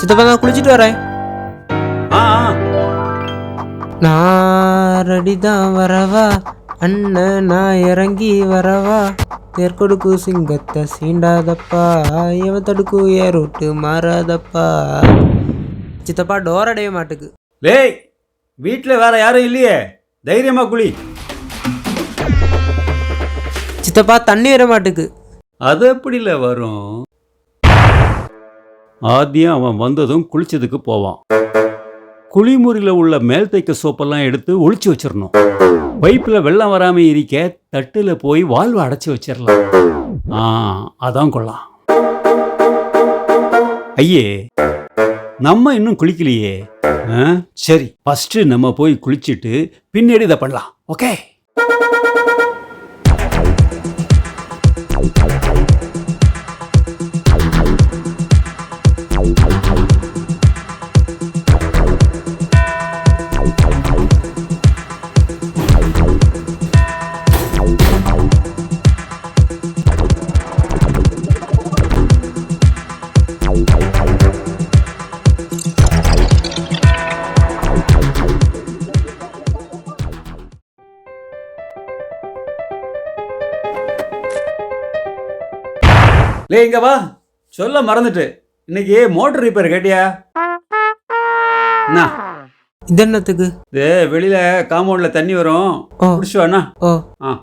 சித்தப்பா நான் குளிச்சுட்டு வரேன். நான் ரெடி தான் வரவா அண்ணன் நான் இறங்கி வரவா. தேர்கொடுக்கு சிங்கத்தை சீண்டாதப்பா எவன் தடுக்கு ஏறுட்டு மாறாதப்பா. சித்தப்பா டோர் அடைய மாட்டுக்கு. டேய் வீட்டில் வேற யாரும் இல்லையே. தைரியமா குளி. சித்தப்பா தண்ணி வர மாட்டுக்கு. அது எப்படில வரும்? ஆத்தியம் அவன் வந்ததும் குளிச்சதுக்கு போவான். குளிமுறியில் உள்ள மேல் தைக்க சோப்பெல்லாம் எடுத்து ஒளிச்சு வச்சிடணும் பைப்பில் வெள்ளம் வராம இருக்க தட்டுல போய் வால்வை அடைச்சி வச்சிடலாம் ஆ அதான் கொள்ளலாம் ஐயே நம்ம இன்னும் குளிக்கலையே. சரி ஃபஸ்ட்டு நம்ம போய் குளிச்சுட்டு பின்னாடி இதை பண்ணலாம். ஓகே? லே இங்க வா. சொல்ல மறந்துட்டு. இன்னைக்கு மோட்டர் ரிப்பேர் கேட்டியா? இது என்னத்துக்கு? இது வெளியில காம்பவுண்ட்ல தண்ணி வரும். குடிச்சு வாண்ணா. ஓ. ஆ.